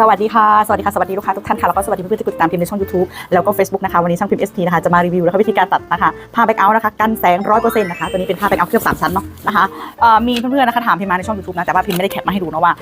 สวัสดีค่ะ สวัสดีค่ะ สวัสดีลูกค้าทุกท่านค่ะ แล้วก็สวัสดีเพื่อนๆที่กดติดตามพิมพ์ในช่อง YouTube แล้วก็ Facebook นะคะ วันนี้ช่างพิมพ์ ST นะคะ จะมารีวิวแล้วก็วิธีการตัดนะคะผ้าแบ็กเอาท์นะคะ กันแสงร้อยเปอร์เซ็นต์นะคะ ตัวนี้เป็นผ้าแบ็กเอาท์เคลือบสามชั้นเนาะนะคะเอ่อมีเพื่อนๆนะคะถามพิมพ์มาในช่อง YouTube นะ แต่ว่าพิมพ์ไม่ได้แคปมาให้ดูนะว่า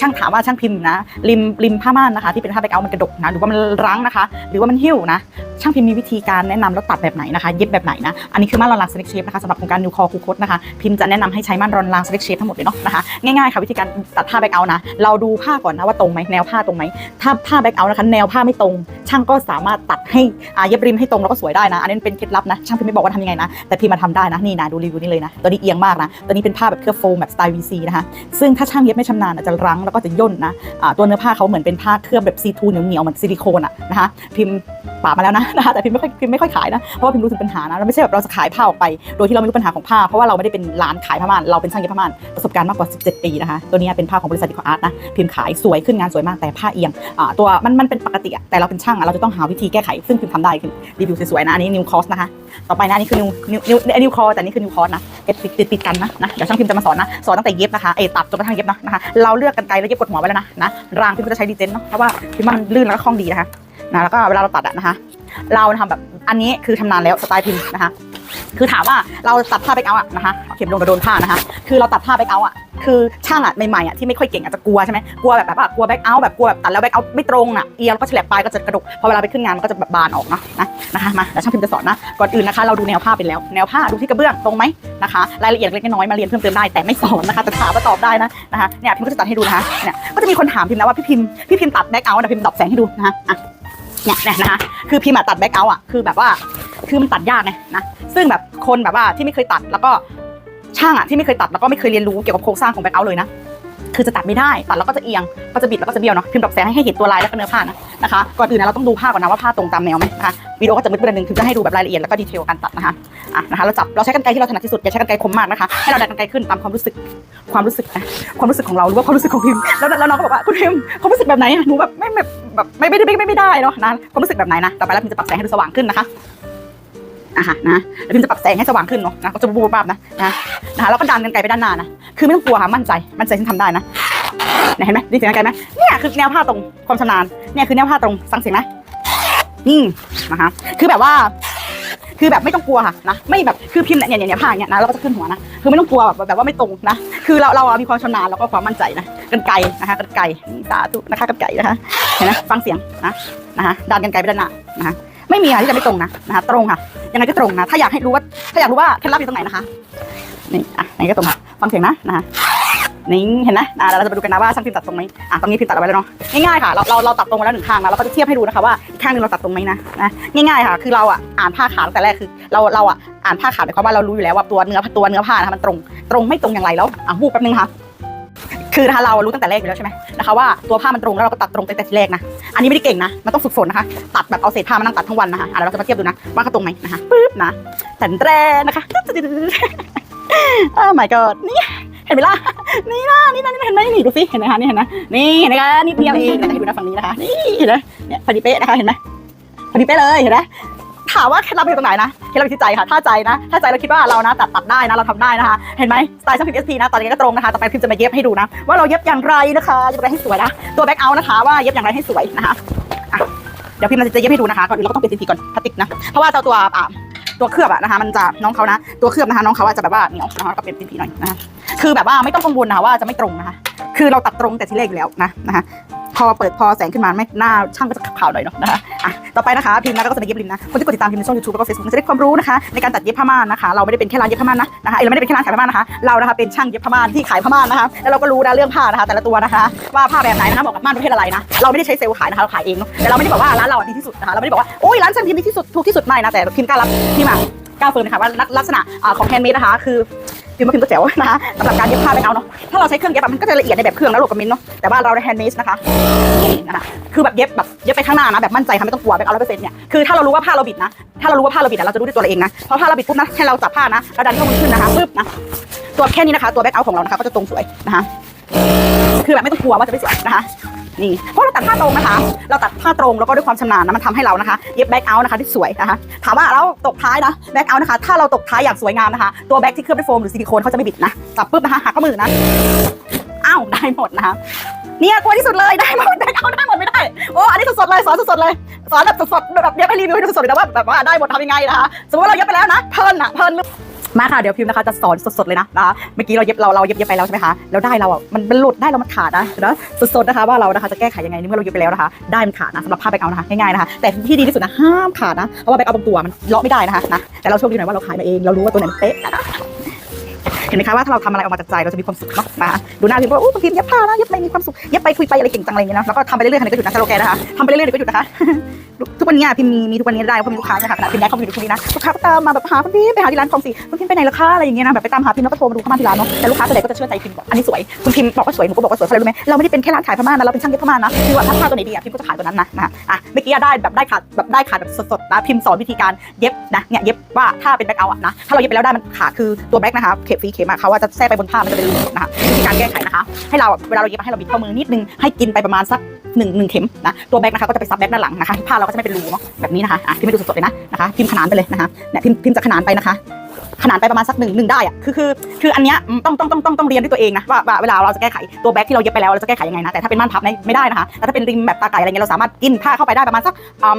ช่างถามว่าช่างพิมพ์นะริมริมผ้าม่านนะคะที่เป็นผ้าแบ็กเอาท์มันกระดกนะหรือว่ามันรั้งนะคะ หรือว่ามันหิ้วนะช่างพิมพ์มีวิธีการแนะนำแล้วตัดแบบไหนนะคะเย็บแบบไหนนะอันนี้คือม่านรอนรางสเล็กเชฟนะคะสำหรับโครงการนิวคอคูคตนะคะพิมพ์จะแนะนำให้ใช้ม่านรอนรางสเล็กเชฟทั้งหมดเลยเนาะนะคะง่ายๆค่ะวิธีการตัดผ้าแบ็กเอานะเราดูผ้าก่อนนะว่าตรงไหมแนวผ้าตรงไหมถ้าผ้าแบ็กเอานะคะแนวผ้าไม่ตรง ช่างก็สามารถตัดให้อ่าเย็บริมให้ตรงแล้วก็สวยได้นะ อันนี้เป็นเคล็ดลับนะช่างพิมพ์ไม่บอกว่าทำยังไงนะแต่พิมพ์มาทำได้นะนี่นะดูรีวิวนี่เลยนะตัวนี้เอียงมากนะตัวนี้เป็นผ้าแบบเคลือบโฟมแบบสไตล์ VC นะคะซึ่งถ้าช่างเย็บไม่ชำนาญอาจจะรั้งแล้วก็จะย่นนะอ่าตัวเนื้อผ้าเขาเหมือนเป็นผ้าเคลือบแบบซีทูเหนียวๆเหมือนซิลิโคนอะนะคะพิมพ์ ป่ามาแล้วนะนะคะแต่พิมไม่ค่อยพิมไม่ค่อยขายนะเพราะว่าพิมรู้ถึงปัญหานะเราไม่ใช่แบบเราจะขายผ้าออกไป โดยที่เราไม่รู้ปัญหาของผ้าเพราะว่าเราไม่ได้เป็นร้านขายผ้าม่านเราเป็นช่างเย็บผ้าม่านประสบการณ์มากกว่า 17 ปีนะคะตัวนี้เป็นผ้าของบริษัทดิคออาร์ตนะพิมขายสวยขึ้นงานสวยมากแต่ผ้าเอียงอ่าตัวมันมันเป็นปกติอะแต่เราเป็นช่างเราจะต้องหาวิธีแก้ไขซึ่งพิมทำได้พิมพ์รีวิวสวยๆนะอันนี้นิวคอสนะคะต่อไปนะอันนี้คือนิวนิวนิวนิวคอแต่อันนี่คือนิวคอสนะติดติดติดติดกันนะนะเดี๋ยวช่างพิมพ์จะมาสอนนะสอนตั้งแต่เย็บนะคะเอตัดจนกระทั่งเย็บนะนะคะเราเลือกกันไกลแล้วเย็บกดหัวไว้แล้วนะนะรางพิมก็จะใช้ดีเจนเนาะเพราะว่าพิมมันลื่นแล้วก็คล่องดีนะคะ นะแล้วก็เวลาเราตัดอะนะคะ เราทำแบบอันนี้คือทำนานแล้วสไตล์พิมพ์นะคะ คือถามว่าเราตัดผ้าแบ็กเอาอะนะคะเข็มลงกระโดนผ้านะคะ คือเราตัดผ้าแบ็กเอาอะคือช่างอะใหม่ๆอะที่ไม่ค่อยเก่งอาจจะกลัวใช่ไหมกลัวแบบแบบว่ากลัวแบ็กเอาท์แบบกลัวแบบตัดแล้วแบ็กเอาท์ไม่ตรงอะเอียงแล้วก็แฉลบปลายก็จะกระดกพอเวลาไปขึ้นงานมันก็จะแบบบานออกเนาะนะนะคะมาแล้วช่างพิมพ์จะสอนนะก่อนอื่นนะคะเราดูแนวผ้าเป็นแล้ว แนวผ้าดูที่กระเบื้องตรงไหมนะคะรายละเอียดเล็กน้อยมาเรียนเพิ่มเติมได้แต่ไม่สอนนะคะแต่ถามมาตอบได้นะนะคะเนี่ยพิมพ์ก็จะตัดให้ดูนะคะเนี่ยก็จะมีคนถามพิมพ์นะว่าพี่พิมพ์พี่พิมพ์ตัดแบ็กเอาท์นะพิมพ์ดับแสงให้ดูนะคะอะ เนี่ยเนี่ยนะคะคือพิมพ์ตัดแบ็กเอาท์อะคือแบบว่าคือมันตัดยากไงนะซึ่งแบบคนแบบว่าที่ไม่เคยตัดแล้วก็ช่างอะที่ไม่เคยตัดแล้วก็ไม่เคยเรียนรู้เกี่ยวกับโครงสร้างของแบ็คเอาท์เลยนะคือจะตัดไม่ได้ตัดแล้วก็จะเอียงก็จะบิดแล้วก็จะเบี้ยวเนาะพิมพ์ดอกแสงให้เห็นตัวลายแล้วก็เนื้อผ้านะนะคะก่อนอื่นนะเราต้องดูผ้าก่อนนะว่าผ้าตรงตามแนวไหมนะคะวิดีโอก็จะมืดประเด็นหนึ่งคือจะให้ดูแบบรายละเอียดแล้วก็ดีเทลการตัดนะคะอะนะคะเราจับเราใช้กรรไกรที่เราถนัดที่สุดอย่าใช้กรรไกรคมมากนะคะให้เราดันกรรไกขึ้นตามความรู้สึกความรู้สึกนะความรู้สึกของเราหรือว่าความรู้สึกของพิมพ์แล้วแล้วน้องก็บอกว่าคุณพิมพ์ความรู้สึกแบบไหนหนูแบบไม่แบบ แบบไม่ไม่ได้ไม่ไม่ได้เนาะนะความรู้สึกแบบไหนนะต่อไปแล้วพิมจะปรับแสงให้ดูสว่างขึ้นนะคะอะฮะนะแล้วพิมจะปรับแสงให้สว่างขึ้นเนาะนะก็จะบูบบ้าบนะนะนะคะแล้วก็ดันกันไกลไปด้านหน้านะคือไม่ต้องกลัวค่ะมั่นใจมั่นใจฉันทำได้นะเห็นไหมด้เสียงกันไกลไหมเนี่ยคือแนวผ้าตรงความชำนาญเนี่ยคือแนวผ้าตรงฟังเสียงนะนี่นะคะคือแบบว่า คือแบบไม่ต้องกลัวค่ะนะไม่แบบคือพิมพ์เนี่ยเนี่ยเนี่ยผ้าเนี่ยนะเราก็จะขึ้นหัวนะคือไม่ต้องกลัวแบบแบบว่าไม่ตรงนะคือเราเรามีความชำนาญแล้วก็ความมั่นใจนะกันไกนะคะกันไกลนี่สาธุนะคะกันไกนะคะเห็นไหมฟังเสียงนะนะคะดันกันไกไปด้านหน้านะคะไม่มีอะไรที่จะไม่ตรงนะนะคะตรงค่ะยังไงก็ตรงนะ ถ้าอยากให้รู้ว่าถ้าอยากรู้ว่าเคล็ดลับอยู่ตรงไหนนะคะนี่อะไหนก็ตรงค่ะฟังเสียงนะนะคะ นี่เห็นนะอะแล้วเราจะไปดูกันนะว่าช่างพิมพ์ตัดตรงไหมอะตรงนี้พิมพ์ตัดเอาไว้แล้วเนาะง่ายๆค่ะเราเราเราตัดตรงมาแล้วหนึ่งข้างนะเราก็จะเทียบให้ดูนะคะว่าอีกข้างหนึงเราตัดตรงไหมนะนะง่ายๆค่ะ คือเราอะอ่านผ้าขาดตั้งแต่แรกคือ เราเราอะอ่านผ้าขาดหมายความว่าเรารู้อยู่แล้วว่าตัวเนื้อตัวเนื้อผ้านะคะมันตรงตรงไม่ตรงอย่างไรแล้วอะบูแป๊บนึงค่ะคือถ้าเรารู้ตั้งแต่แรกอยู่แล้วใช่ไหมนะคะว่าตัวผ้ามันตรงแล้วเราก็ตัดตรงตั้งแต่ทีแรกนะ อันนี้ไม่ได้เก่งนะ มันต้องฝึกฝนนะคะ ตัดแบบเอาเศษผ้ามานั่งตัดทั้งวันนะคะเราจะมาเทียบดูนะว่าเขาตรงไหมนะคะปึ๊บนะแต่แรนะคะโอ้ my god นี่ เห็นไหมล่ะนี่นะนี่นะนี่เห็นไหมนี่ดูสิเห็นไหมคะนี่เห็นไหมนี่เห็นไหมคะนี่เดียวเองนะคะให้ดูนะฝั่งนี้นะคะนี่เห็นไหมเนี่ยพอดีเป๊ะนะคะเห็นไหมพอดีเป๊ะเลยเห็นไหมถามว่าเคล็ดลับอยู่ตรงไหนนะเคล็ดลับอยู่ที่ใจค่ะถ้าใจนะ ถ้าใจเราคิดว่าเรานะตัดตัดได้นะเราทำได้นะคะ เห็นไหมสไตล์ช่างพิมพ์เอสพีนะตอนนี้ก็ตรงนะคะต่อไปพิมพ์จะมาเย็บให้ดูนะ ว่าเราเย็บอย่างไรนะคะเย็บอะไรให้สวยนะตัวแบ็คเอาท์นะคะ ว่าเย็บอย่างไรให้สวยนะคะเดี๋ยวพิมพ์จะเย็บให้ดูนะคะก่อนอื่นเราก็ต้องเปลี่ยนสีก่อนพลาสติกนะเพราะว่าเจ้าตัวตัวเคลือบอะนะคะ มันจะน้องเขานะ ตัวเคลือบนะคะน้องเขาอะจะแบบว่าเหนียวนะคะก็เป็นสีหน่อยนะคะ คือแบบว่าไม่ต้องกังวลนะคะว่าจะไม่ตรงนะคะ คือเราตัดตรงแต่ทีแรกอยู่แล้วนะนะคะพอเปิดพอแสงขึ้นมาไม่หน้าช่างก็จะขาวหน่อยเนาะนะคะอะต่อไปนะคะพิมพ์นะก็จะไปเย็บริมนะคนที่กดติดตามพิมพ์ในช่องยูทูบแล้วก็เฟซบุ๊กจะได้ความรู้นะคะในการตัดเย็บผ้าม่านนะคะ เราไม่ได้เป็นแค่ร้านเย็บผ้าม่านนะนะคะเอ้ยเราไม่ได้เป็นแค่ร้านขายผ้าม่านนะคะเรานะคะเป็นช่างเย็บผ้าม่านที่ขายผ้าม่านนะคะแล้วเราก็รู้นะเรื่องผ้านะคะ แต่ละตัวนะคะ ว่าผ้าแบบไหนนะคะเหมาะกับม่านประเภทอะไรนะเราไม่ได้ใช้เซลล์ขายนะคะเราขายเองเนาะแต่เราไม่ได้บอกว่าร้านเราดีที่สุดนะคะเราไม่ได้บอกว่าโอ้ยร้านช่างพิมพ์ดีที่สุดถูกที่สุดไม่นะแต่พิมพ์กล้ารับพิมพ์อะกล้าเฟิร์มนะคะว่าลักษณะของแฮนด์เมดนะคะคือ พิมพ์มาพิมพ์ตัวแจ๋วนะคะสำหรับการเย็บผ้าแบ็คเอาเนาะถ้าเราใช้เครื่องเย็บมันก็จะละเอียดในแบบเครื่องแล้วโหลดกับมินเนาะแต่ว่าเราได้แฮนด์เมดนะคะนี่นะคะคือแบบเย็บแบบเย็บไปข้างหน้านะแบบมั่นใจค่ะไม่ต้องกลัวแบบเอาร้อยเปอร์เซ็นต์เนี่ยคือถ้าเรารู้ว่าผ้าเราบิดนะถ้าเรารู้ว่าผ้าเราบิดอะเราจะรู้ด้วยตัวเราเองนะเพราะผ้าเราบิดปุ๊บนะให้เราจับผ้านะเราดันข้อมือขึ้นนะคะปึ๊บนะตัวแค่นี้นะคะ ตัวแบ็คเอาท์ของเรานะคะก็จะตรงสวยนะคะ คือแบบไม่ต้องกลัวว่าจะไม่สวยนะคะ นี่เพราะเราตัดผ้าตรงนะคะ เราตัดผ้าตรงแล้วก็ด้วยความชำนาญนะมันทำให้เรานะคะ เย็บแบ็คเอาท์นะคะที่สวยนะคะ ถามว่าเราตกท้ายนะแบ็คเอาท์นะคะ ถ้าเราตกท้ายอย่างสวยงามนะคะ ตัวแบ็คที่เคลือบด้วยโฟมหรือซิลิโคนเขาจะไม่บิดนะ จับปุ๊บนะคะหักข้อมือนะอ้าวได้หมดนะคะเนี่ยกลัวที่สุดเลยได้หมดแบ็คเอาท์ได้ดๆเลยสอนสดๆเลยสอนแบบสดๆแบบเย็บให้รีวิวให้ดูสดๆเลยนะว่าแบบว่าได้หมดทำยังไงนะคะสมมติว่าเราเย็บไปแล้วนะเพลินอะเพลิน มาค่ะเดี๋ยวพิมพ์นะคะจะสอนสดๆเลยนะนะคะเมื่อกี้เราเย็บเราเราเย็บเย็บไปแล้วใช่ไหมคะแล้วได้เราอะมันมันหลุดได้เรามันขาดนะนะสดๆนะคะว่าเรานะคะจะแก้ไขยังไงนี่เมื่อเราเย็บไปแล้วนะคะได้มันขาดนะสำหรับผ้าแบกเอานะคะง่ายๆนะคะแต่ที่ดีที่สุดนะห้ามขาดนะเพราะว่าแบกเอาบางตัวมันเลาะไม่ได้นะคะนะแต่เราโชคดีหน่อยว่าเราขายมาเองเรารู้ว่าตัวไหนมันเป๊ะนะคะ เห็นไหมคะว่าถ้าเราทำอะไรออกมาจากใจเราจะมีความสุขเนาะมาดูหน้าพิมพ์ว่าโอ้พิมพ์เย็บผ้านะเย็บไปมีความสุขเย็บไปคุยไปอะไรเก่งจังอะไรอย่างเงี้ยนะแล้วก็ทำไปเรื่อยๆขนาดก็หยุดนะสโลแกนนะคะทำไปเรื่อยๆก็หยุดนะคะทุกวันนี้พิมพ์มีมีทุกวันนี้ได้เพราะมีลูกค้านี่ยค่ะขนาดพิมพ์ได้เข้าไปอยู่ทุกนี้นะลูกค้าก็ตามมาแบบหาคุณพิมไปหาที่ร้านทองสิคุณพิมไปไหนล่ะคะอะไรอย่างเงี้ยนะแบบไปตามหาพิมแล้วก็โทรมาดูเข้ามาที่ร้านเนาะแต่ลูกค้าส่วนใหญ่ก็จะเชื่อใจพิมก่อนอันนี้สวยคุณพิมบอกว่าสวยหนูก็บอกว่าสวยเพราะอะไรรู้ไหมเราไม่ได้เป็นแค่ร้านขายผ้าม่านนะเราเป็นช่างเย็บผ้าม่านนะคือว่าถ้าผ้าตัวไหนดีอะพิมก็จะขายตัวนั้นนะนะอะเมื่อกี้ได้แบบได้ขาดแบบได้ขาดแบบสดๆนะพิมสอนวิธีการเย็บนะเนี่ยเย็บว่าถ้าเป็นแบ็คเอาอะนะถ้าเราเย็บไปแล้วได้มันขาดคือตัวแบ็คนะคะเข็มฟีเข็มอะเขาว่าจะแทรกไปบนผ้ามันจะเป็นรูนะคะวิธีการแก้ไขนะคะ ให้เราเวลาเราเย็บให้เราบิดข้อมือนิดนึงให้กินไปประมาณสักหนึ่งหนึ่งเข็มนะตัวแบ็กนะคะก็จะไปซับแบ็กด้านหลังนะคะผ้าเราก็จะไม่เป็นรูเนาะแบบนี้นะคะอะพิมพ์ให้ดูสดๆเลยนะนะคะพิมพ์ขนานไปเลยนะคะเนี่ยพิมพ์พิมพ์จะขนานไปนะคะ ขนานไปประมาณสักหนึ่งหนึ่งได้อะคือคือคืออันเนี้ยต้องต้องต้องต้องต้องเรียนด้วยตัวเองนะว่าว่าเวลาเราจะแก้ไขตัวแบ็คที่เราเย็บไปแล้วเราจะแก้ไขยังไงนะแต่ถ้าเป็นม่านพับไม่ได้นะคะแต่ถ้าเป็นริมแบบตาไก่อะไรเงี้ยเราสามารถกินผ้าเข้าไปได้ประมาณสัก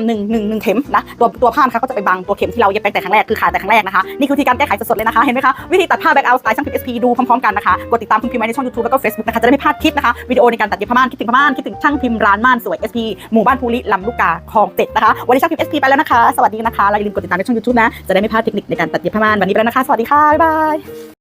หนึ่งหนึ่งหนึ่งเข็มนะตัวตัวผ้านะคะก็จะไปบังตัวเข็มที่เราเย็บไปแต่ครั้งแรกคือขาดแต่ครั้งแรกนะคะนี่คือวิธีการแก้ไขสดๆเลยนะคะเห็นไหมคะวิธีตัดผ้าแบ็คเอาสไตล์ช่างพิมพ์ SP ดูพร้อมๆกันนะคะกดติดตามพิมพ์ไว้ในช่อง YouTube แล้วก็ Facebook นะคะจะได้ไม่พลาดคลิปนะคะวิดีโอในการตัดเย็บผ้าม่านคิดถึงผ้าม่านคิดถึงช่างพิมพ์ร้านม่านสวย SP หมู่บ้านภูริลำลูกกาคลองเจ็ดนะคะวันนี้ช่างพิมพ์ SP ไปแล้วนะคะสวัสดีนะคะแล้วอย่าลืมกดติดตามในช่อง YouTube นะจะได้ไม่พลาดเทคนิคในการตัดเย็บผ้าม่านวันนี้ไปแล้วนะคะ สวัสดีค่ะ บ๊ายบาย